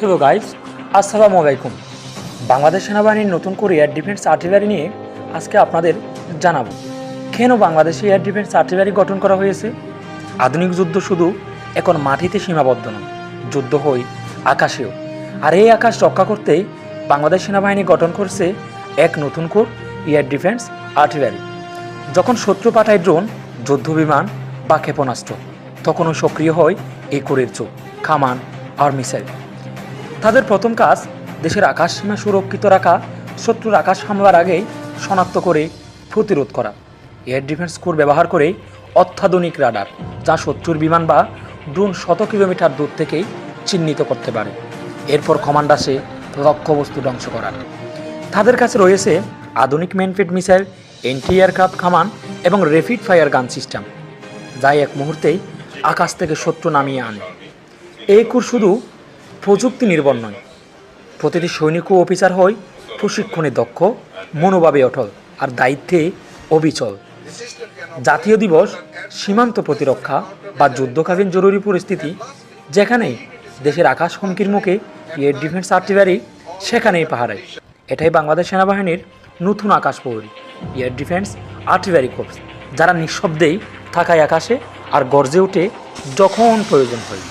Hello guys আসসালামু আলাইকুম। বাংলাদেশ সেনাবাহিনীর নতুন করে এয়ার ডিফেন্স আর্টিলারি নিয়ে আজকে আপনাদের জানাব, কেন বাংলাদেশে এয়ার ডিফেন্স আর্টিলারি গঠন করা হয়েছে? আধুনিক যুদ্ধ শুধু এখন মাটিতে সীমাবদ্ধ নয়, যুদ্ধ হয় আকাশেও। আর এই আকাশ রক্ষা করতে বাংলাদেশ সেনাবাহিনী গঠন করছে এক নতুন কোর এয়ার ডিফেন্স আর্টিলারি যখন শত্রু পাঠায় ড্রোন যুদ্ধ বিমান বা ক্ষেপণাস্ত্র, তখনও সক্রিয় হয় এই কোরের চোখ খামান আর মিসাইল তাদের প্রথম কাজ দেশের আকাশ সীমা সুরক্ষিত রাখা, শত্রুর আকাশ হামলার আগেই শনাক্ত করে প্রতিরোধ করা। এয়ার ডিফেন্স কোর ব্যবহার করে অত্যাধুনিক রাডার, যা শত্রুর বিমান বা ড্রোন শত কিলোমিটার দূর থেকেই চিহ্নিত করতে পারে। এরপর কমান্ড আসে লক্ষ্যবস্তু ধ্বংস করার। তাদের কাছে রয়েছে আধুনিক মেনফিড মিসাইল এন্টি এয়ারক্রাফট কামান এবং রেপিড ফায়ার গান সিস্টেম, যা এক মুহূর্তেই আকাশ থেকে শত্রু নামিয়ে আনে। এই কোর শুধু প্রযুক্তি নির্ভর নয়। প্রতিটি সৈনিক ও অফিসার হয় প্রশিক্ষণে দক্ষ, মনোভাবে অটল আর দায়িত্বে অবিচল। জাতীয় দিবস, সীমান্ত প্রতিরক্ষা বা যুদ্ধকালীন জরুরি পরিস্থিতি যেখানে দেশের আকাশ হুমকির মুখে এয়ার ডিফেন্স আর্টিলারি সেখানেই পাহারায়। এটাই বাংলাদেশ সেনাবাহিনীর নতুন আকাশ প্রহরী এয়ার ডিফেন্স আর্টিলারি কোর্স, যারা নিঃশব্দেই থাকায় আকাশে আর গর্জে ওঠে যখন প্রয়োজন হয়।